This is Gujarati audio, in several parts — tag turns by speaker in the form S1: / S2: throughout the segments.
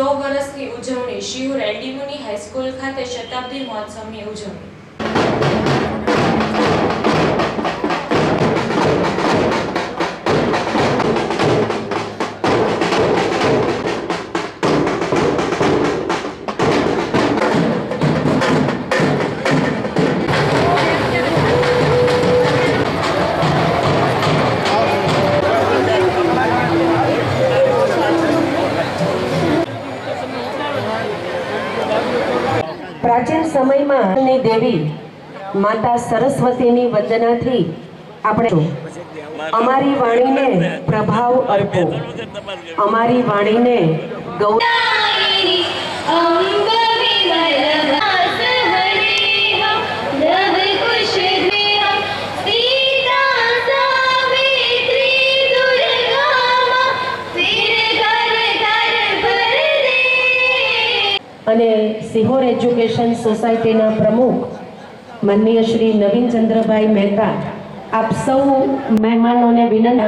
S1: સો વર્ષની ઉજવણી શિવ એલડીમુની હાઈસ્કૂલ ખાતે શતાબ્દી મહોત્સવની ઉજવણી.
S2: ની દેવી માતા સરસ્વતીની વંદનાથી આપણે અમારી વાણીને પ્રભાવ અર્પો. અમારી વાણીને ગૌ સિહોર એજ્યુકેશન સોસાયટીના પ્રમુખ માનનીય શ્રી નવીનચંદ્રભાઈ મહેતા આપ સૌ મહેમાનોને વિનંતી.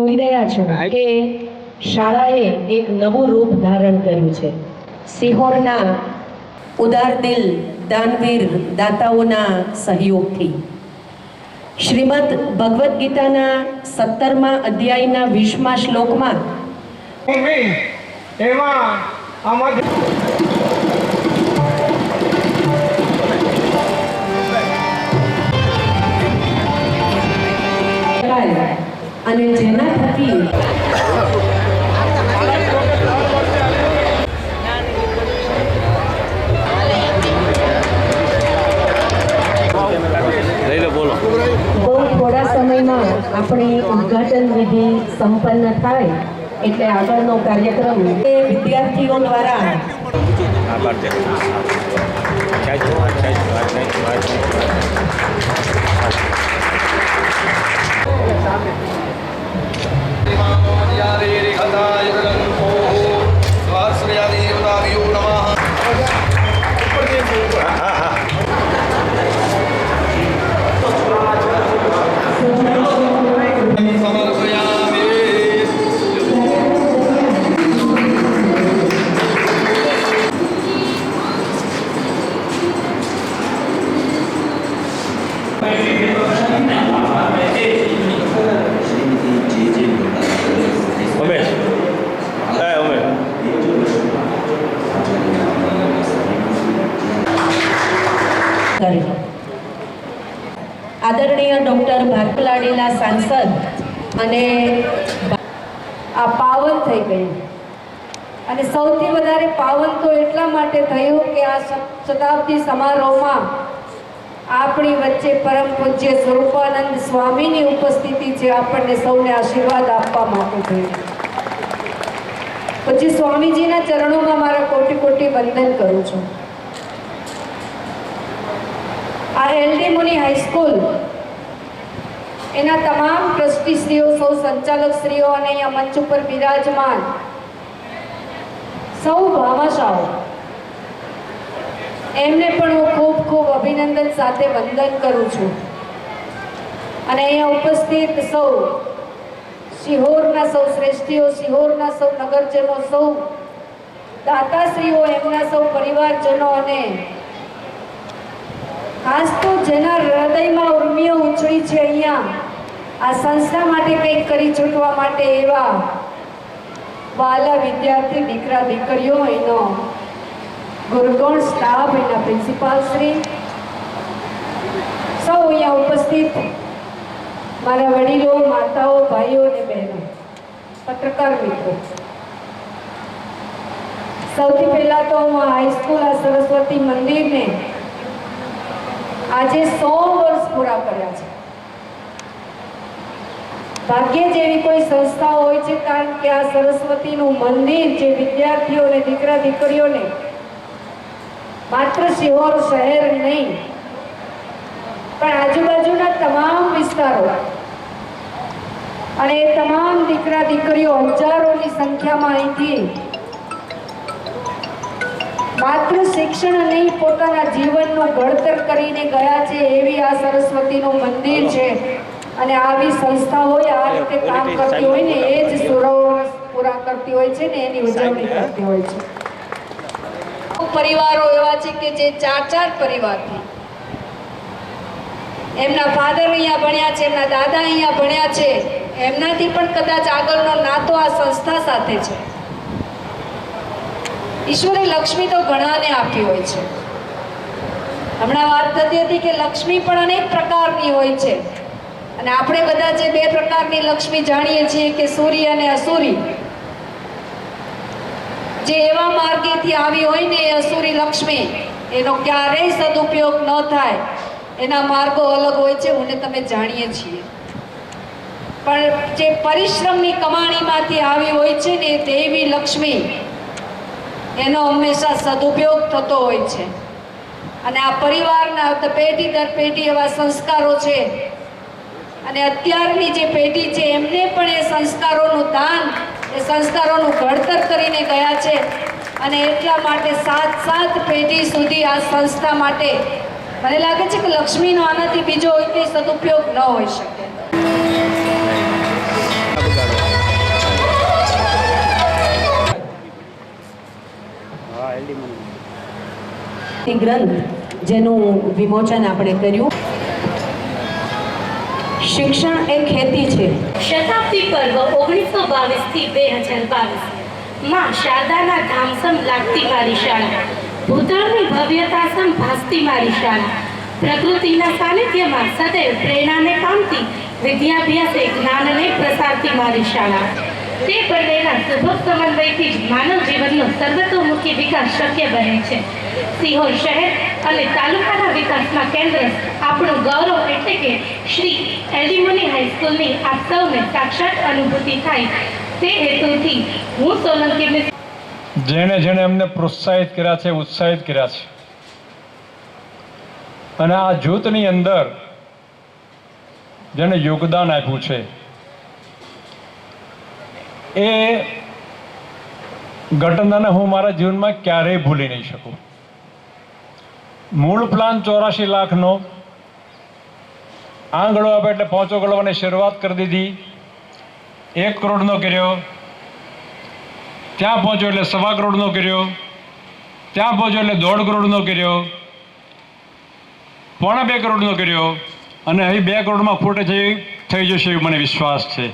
S2: જોઈ રહ્યા છો કે શાળાએ એક નવું રૂપ ધારણ કર્યું છે? સિહોરના ઉદાર દિલ દાનવીર દાતાઓના સહયોગથી. શ્રીમદ ભગવદ્ ગીતાના સત્તરમા અધ્યાયના વીસમા શ્લોકમાં
S3: એમાં
S2: અને જેના થકી
S4: લઈ લો બોલો
S2: બહુ થોડા સમયમાં આપણી ઉદ્ઘાટન વિધિ સંપન્ન થાય એટલે આગળનો કાર્યક્રમ એ વિદ્યાર્થીઓ દ્વારા
S4: આભાર છે ખેંચો
S5: આ પાવન થઈ ગયું. અને સૌથી વધારે પાવન તો એટલા માટે થયું કે આ શતાબ્દી સમારોહમાં આપણી વચ્ચે પરમ પૂજ્ય સ્વરૂપાનંદ સ્વામીની ઉપસ્થિતિ છે, આપણને સૌને આશીર્વાદ આપવા માટે થયું. પછી સ્વામીજીના ચરણોમાં મારા કોટી કોટી વંદન કરું છું. આ એલડી મુનિ હાઈસ્કૂલ એના તમામ ટ્રસ્ટીશ્રીઓ સૌ સંચાલકશ્રીઓ અને અહીંયા મંચ ઉપર બિરાજમાન સૌ ભામાશાઓ એમને પણ હું ખૂબ ખૂબ અભિનંદન સાથે વંદન કરું છું. અને અહીંયા ઉપસ્થિત સૌ સિહોરના સૌ શ્રેષ્ઠીઓ સિહોરના સૌ નગરજનો, સૌ દાતાશ્રીઓ, એમના સૌ પરિવારજનો અને ખાસ તો જેના હૃદયમાં ઉર્મિઓ ઉછળી છે અહીંયા આ સંસ્થા માટે કંઈક કરી છૂટવા માટે એવા વાલા વિદ્યાર્થી, દીકરા, દીકરીઓ, એનો ગુરુગણ સ્ટાફ, એના પ્રિન્સિપાલ શ્રી, સૌ અહીંયા ઉપસ્થિત મારા વડીલો, માતાઓ, ભાઈઓ અને બહેનો, પત્રકાર મિત્રો. સૌથી પહેલાં તો હું હાઈસ્કૂલ આ સરસ્વતી મંદિરને આજે સો વર્ષ પૂરા કર્યા છે. ભાગ્યે જ એવી કોઈ સંસ્થા હોય છે, કારણ કે આ સરસ્વતીનું મંદિર જે વિદ્યાર્થીઓને દીકરા દીકરીઓને માત્ર સિહોર શહેર નહીં, પણ આજુબાજુના તમામ વિસ્તારો અને એ તમામ દીકરા દીકરીઓ હજારોની સંખ્યામાં અહીંથી માત્ર શિક્ષણ નહીં, પોતાના જીવનનું ઘડતર કરીને ગયા છે, એવી આ સરસ્વતીનું મંદિર છે. અને આવી સંસ્થા હોય આ રીતે કામ કરતી હોય ને એ જ સુરવ પૂરા કરતી હોય છે ને એની ઉજવણી કરતી હોય છે. પરિવારો એવા છે કે જે ચાર ચાર પરિવારથી. એમના ફાધર અહીંયા ભણ્યા છે એમના દાદા અહીંયા ભણ્યા છે. એમનાથી પણ કદાચ આગળનો નાતો આ સંસ્થા સાથે છે. ઈશ્વરે લક્ષ્મી તો ઘણાને આપી હોય છે. હમણાં વાત થતી હતી કે લક્ષ્મી પણ અનેક પ્રકારની હોય છે. અને આપણે બધા જે બે પ્રકારની લક્ષ્મી જાણીએ છીએ કે સૂર્ય અને અસુરી, જે એવા માર્ગેથી આવી હોય ને એ અસુરી લક્ષ્મી, એનો ક્યારેય સદુપયોગ ન થાય. એના માર્ગો અલગ હોય છે હું તમે જાણીએ છીએ. પણ જે પરિશ્રમની કમાણીમાંથી આવી હોય છે ને દેવી લક્ષ્મી, એનો હંમેશા સદુપયોગ થતો હોય છે. અને આ પરિવારના પેઢી દર પેઢી એવા સંસ્કારો છે અને અત્યારની જે પેઢી છે, એમને પણ એ સંસ્કારોનું દાન, એ સંસ્કારોનું ઘડતર કરીને ગયા છે. અને એટલા માટે સાત સાત પેઢી સુધી આ સંસ્થા માટે મને લાગે છે કે લક્ષ્મીનો આનાથી બીજો કોઈ સદુપયોગ ન હોઈ શકે.
S2: ગ્રંથ જેનું વિમોચન આપણે કર્યું. શિક્ષણ એ ખેતી છે.
S6: શતાબ્દી પર્વ ઓગણીસો બાવીસથી બે હજાર બાવીસ. માં શારદાના ધામસમ લાગતી મારી શાળા, ભૂતળની ભવ્યતા સમ ભાસતી મારી શાળા, પ્રકૃતિના સાનિધ્યમાં સદૈવ પ્રેરણાને પામતી વિદ્યાભ્યાસે જ્ઞાનને પ્રસારતી મારી શાળા. તે બંનેના સુભગ સમન્વયથી જ માનવ જીવનનો સર્વતોમુખી વિકાસ શક્ય બને છે. સિહોર શહેર અને તાલુકાના વિકાસમાં કેન્દ્ર આપણું ગૌરવ એટલે કે શ્રી એલિમોની હાઈસ્કૂલની આપ સૌને સાક્ષાત અનુભૂતિ થાય તે હેતુથી હું સોલંકી
S3: જેણે જેણે અમને પ્રોત્સાહિત કર્યા છે, ઉત્સાહિત કર્યા છે. અને આ જૂથની અંદર જેને યોગદાન આપ્યું છે, એ ઘટનાને હું મારા જીવનમાં ક્યારેય ભૂલી નહીં શકું. મૂળ પ્લાન ચોરાશી લાખનો. આંગળો આપે એટલે પહોંચો ગળવાની શરૂઆત કરી દીધી. એક કરોડનો કર્યો. ત્યાં પહોંચ્યો એટલે સવા કરોડનો કર્યો. ત્યાં પહોંચ્યો એટલે દોઢ કરોડનો કર્યો. પોણા બે કરોડનો કર્યો. અને અહીં બે કરોડમાં ફૂટે થઈ થઈ જશે એવું મને વિશ્વાસ છે.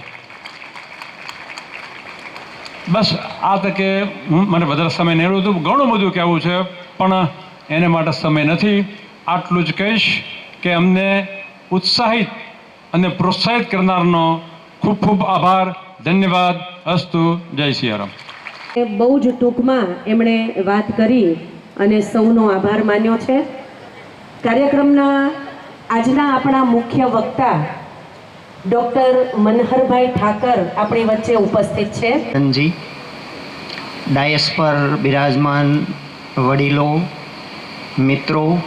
S3: બસ આ તકે મને વધારે સમય નહીં હતું ઘણું બધું કહેવું છે. પણ એને માટે સમય નથી. આટલું જ કહીશ કે અમને ઉત્સાહિત અને પ્રોત્સાહિત કરનારનો ખૂબ ખૂબ આભાર. ધન્યવાદ. અસ્તુ. જય સિયારામ
S2: એ બહુ જ ટૂંકમાં એમણે વાત કરી અને સૌનો આભાર માન્યો છે. કાર્યક્રમના આજના આપણા મુખ્ય વક્તા ડૉક્ટર મનહરભાઈ ઠાકર આપણી વચ્ચે ઉપસ્થિત છે.
S7: ડાયસ પર બિરાજમાન વડીલો મિત્રો,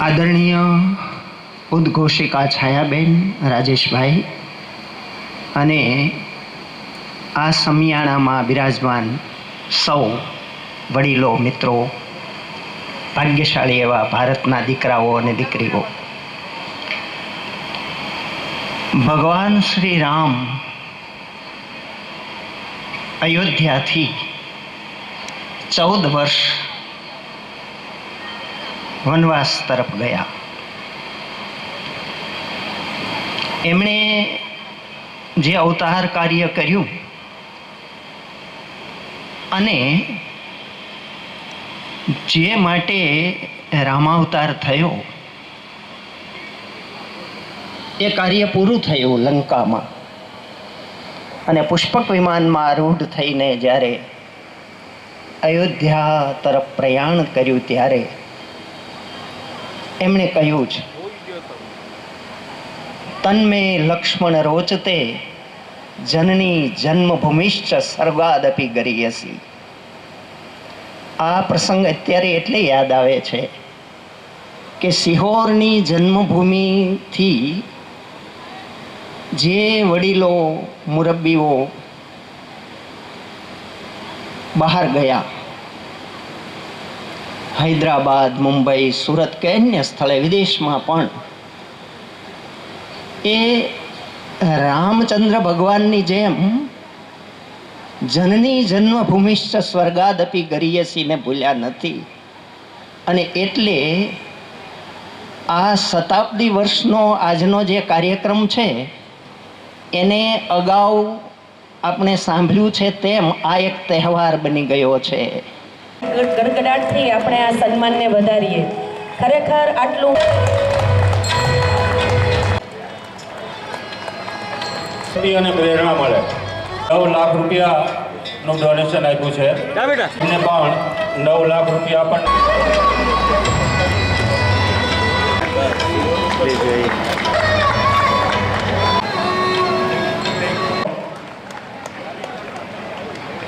S7: આદરણીય ઉદ્ઘોષિકા છાયાબેન, રાજેશભાઈ અને આ સમિયાણામાં બિરાજમાન સૌ વડીલો, મિત્રો, ભાગ્યશાળી એવા ભારતના દીકરાઓ અને દીકરીઓ. ભગવાન શ્રી રામ અયોધ્યાથી ચૌદ વર્ષ વનવાસ તરફ ગયા. એમણે જે અવતાર કાર્ય કર્યું અને જે માટે રામાવતાર થયો, એ કાર્ય પૂરું થયું લંકામાં. અને પુષ્પક વિમાનમાં આરૂઢ થઈને જ્યારે અયોધ્યા તરફ પ્રયાણ કર્યું ત્યારે એમણે કહ્યું છે તન્મે લક્ષ્મણ રોચતે, જનની જન્મભૂમિશ્ચ સર્વાદપી ગરીયસી. આ પ્રસંગ અત્યારે એટલે યાદ આવે છે કે સિહોરની જન્મભૂમિથી જે વડીલો, મુરબ્બીઓ બહાર ગયા. હૈદરાબાદ, મુંબઈ, સુરત કે અન્ય સ્થળે વિદેશમાં પણ. એ રામચંદ્ર ભગવાનની જેમ જનની જન્મભૂમિશ્ચ સ્વર્ગાદપી ગરિયસીને ભૂલ્યા નથી. અને એટલે આ શતાબ્દી વર્ષનો આજનો જે કાર્યક્રમ છે, એને અગાઉ આપણે સાંભળ્યું છે તેમ આ એક તહેવાર બની ગયો છે.
S2: ગડગડાટથી આપણે આ સન્માનને વધારીએ. ખરેખર આટલું
S4: સ્ત્રીઓને પ્રેરણા મળે. નવ લાખ રૂપિયાનું ડોનેશન આપ્યું છે. અને પણ નવ લાખ રૂપિયા પણ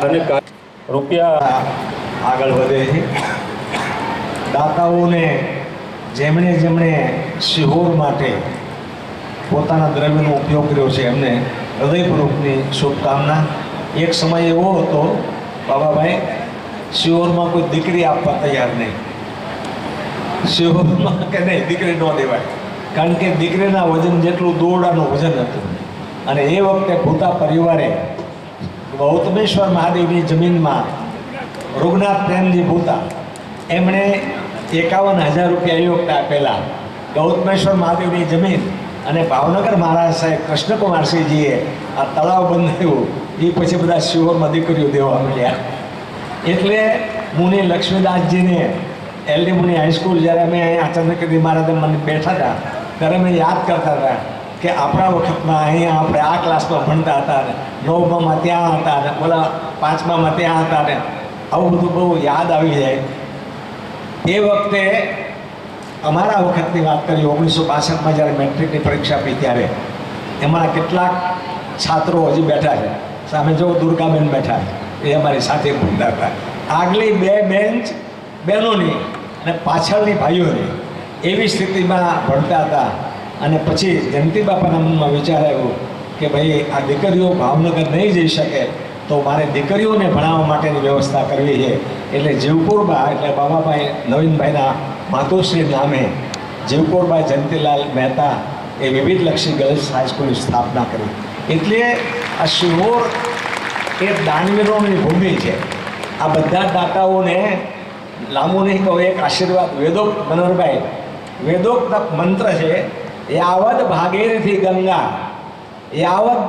S4: અને રૂપિયા
S8: આગળ વધે છે. દાતાઓને જેમણે જેમણે સિહોર માટે પોતાના દ્રવ્યનો ઉપયોગ કર્યો છે, એમને હૃદયપૂર્વકની શુભકામના. એક સમય એવો હતો, બાબાભાઈ સિહોરમાં કોઈ દીકરી આપવા તૈયાર નહીં. સિહોરમાં કે નહીં, દીકરી ન દેવાય. કારણ કે દીકરીના વજન જેટલું દોરડાનું વજન હતું. અને એ વખતે ભૂતા પરિવારે ગૌતમેશ્વર મહાદેવની જમીનમાં રઘુનાથ પ્રેમજી ભૂતા. એમણે એકાવન હજાર રૂપિયા યોગતા આપેલા ગૌતમેશ્વર મહાદેવની જમીન અને ભાવનગર મહારાજ સાહેબ કૃષ્ણકુમારસિંહજીએ આ તળાવ બંધાયું. એ પછી બધા શિહોરમાં દીકરીઓ દેવા મળ્યા એટલે મુનિ લક્ષ્મીદાસજીને એલડી મુનિ હાઈસ્કૂલ જ્યારે અમે અહીંયા ચંદ્રકીર્તિ મહારાજે મને બેઠા હતા, ત્યારે અમે યાદ કરતા હતા કે આપણા વખતમાં અહીંયા આપણે આ ક્લાસમાં ભણતા હતા નવમામાં ત્યાં હતા ને, ઓલા પાંચમામાં ત્યાં હતા ને, આવું બધું બહુ યાદ આવી જાય. એ વખતે અમારા વખતની વાત કરી ઓગણીસો બાસઠમાં જ્યારે મેટ્રિકની પરીક્ષા આપી ત્યારે, એમાં કેટલાક છાત્રો હજી બેઠા છે. સામે જો દુર્ગાબેન બેઠા છે, એ અમારી સાથે ભૂલતા હતા. આગલી બે બેન્ચ બહેનોની અને પાછળની ભાઈઓની એવી સ્થિતિમાં ભણતા હતા. અને પછી જયંતિ બાપાના મનમાં વિચાર આવ્યો કે ભાઈ, આ દીકરીઓ ભાવનગર નહીં જઈ શકે, તો મારે દીકરીઓને ભણાવવા માટેની વ્યવસ્થા કરવી છે. એટલે જીવકોરબા એટલે બાબાભાઈ નવીનભાઈના માતુશ્રી નામે જીવકોરબા જયંતિલાલ મહેતા એ વિવિધલક્ષી ગર્લ્સ હાઈસ્કૂલની સ્થાપના કરી. એટલે આ શિહોર એ દાનવીરોની ભૂમિ છે. આ બધા દાતાઓને લાંબુ નહીં કહું, એક આશીર્વાદ વેદોક્ત મનોહરભાઈ, વેદોક્ત મંત્ર છે, યાવદ ભાગેરથી ગંગા.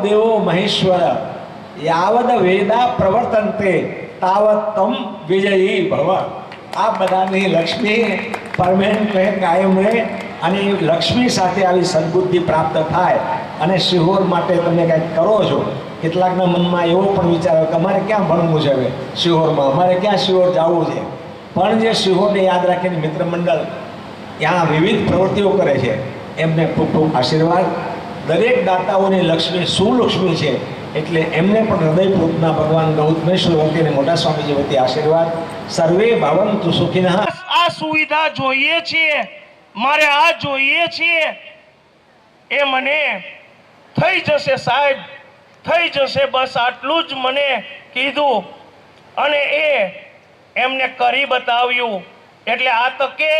S8: દેવો મહેશ્વર યાવદ વેદા પ્રવર્તનતે તમ વિજયી ભવ આ બધાની લક્ષ્મી પરમેનન્ટ રહે કાયમ રહે અને લક્ષ્મી સાથે આવી સદબુદ્ધિ પ્રાપ્ત થાય અને શિહોર માટે તમે કંઈક કરો છો. કેટલાકના મનમાં એવો પણ વિચાર આવે કે અમારે ક્યાં ભણવું છે હવે શિહોરમાં અમારે ક્યાં શિહોર જવું છે? પણ જે શિહોરને યાદ રાખીને મિત્ર મંડળ ત્યાં વિવિધ પ્રવૃત્તિઓ કરે છે, એમને ખૂબ ખૂબ આશીર્વાદ. દરેક દાતાઓની લક્ષ્મી સુલક્ષ્મી છે, એટલે એમને પણ હૃદયપૂર્વકના ભગવાન ગૌતમેશ્વર વતી અને મોટા સ્વામીજી વતી આશીર્વાદ. સર્વે ભવંતુ સુખિનઃ.
S9: આ સુવિધા જોઈએ છીએ મારે આ જોઈએ છીએ એ મને થઈ જશે સાહેબ, થઈ જશે બસ આટલું જ મને કીધું. અને એ એમને કરી બતાવ્યું. એટલે આ તકે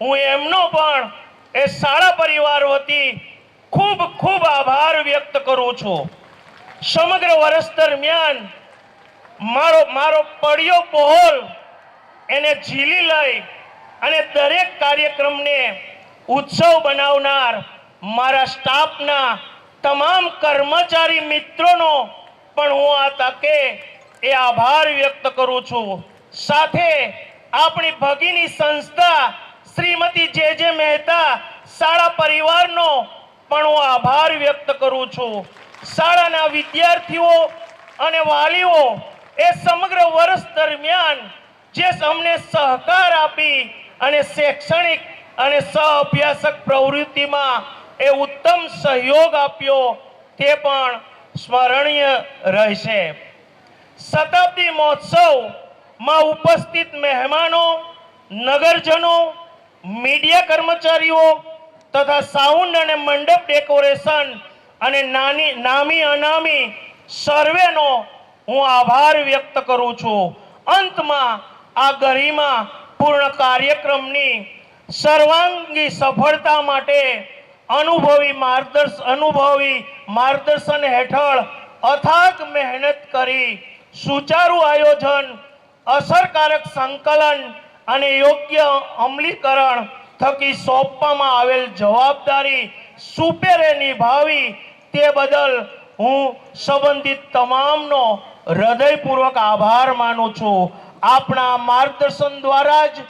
S9: હું એમનો પણ, એ શાળા પરિવાર વતી ખૂબ ખૂબ આભાર વ્યક્ત કરું છું. સમગ્ર વર્ષ દરમિયાન મારો મારો પડ્યો પહોલ એને ઝીલી લઈ અને દરેક કાર્યક્રમને ઉત્સવ બનાવનાર મારા સ્ટાફના તમામ કર્મચારી મિત્રોનો પણ હું આ તકે એ આભાર વ્યક્ત કરું છું. સાથે આપણી ભગીની સંસ્થા શ્રીમતી જે જે મહેતા શાળા પરિવારનો પણ હું આભાર વ્યક્ત કરું છું. શાળાના વિદ્યાર્થીઓ અને વાલીઓ એ સમગ્ર વર્ષ દરમિયાન જે અમને સહકાર આપી અને શૈક્ષણિક અને સહ અભ્યાસક પ્રવૃત્તિમાં એ ઉત્તમ સહયોગ આપ્યો તે પણ સ્મરણીય રહેશે. શતાબ્દી મહોત્સવમાં ઉપસ્થિત મહેમાનો, નગરજનો, મીડિયા કર્મચારીઓ તથા સાઉન્ડ અને મંડપ ડેકોરેશન અને નાની નામી અનામી સર્વેનો હું આભાર વ્યક્ત કરું છું. અંતમાં આ ગરિમા પૂર્ણ કાર્યક્રમની સર્વાંગી સફળતા માટે અનુભવી માર્ગદર્શન અનુભવી માર્ગદર્શન હેઠળ અથાગ મહેનત કરી સુચારુ આયોજન, અસરકારક સંકલન અને યોગ્ય અમલીકરણ થકી સોંપવામાં આવેલ જવાબદારી સુપેરે નિભાવી તે બદલ હું સંબંધિત તમામનો હૃદયપૂર્વક આભાર માનું છું. આપણા માર્ગદર્શન દ્વારા જ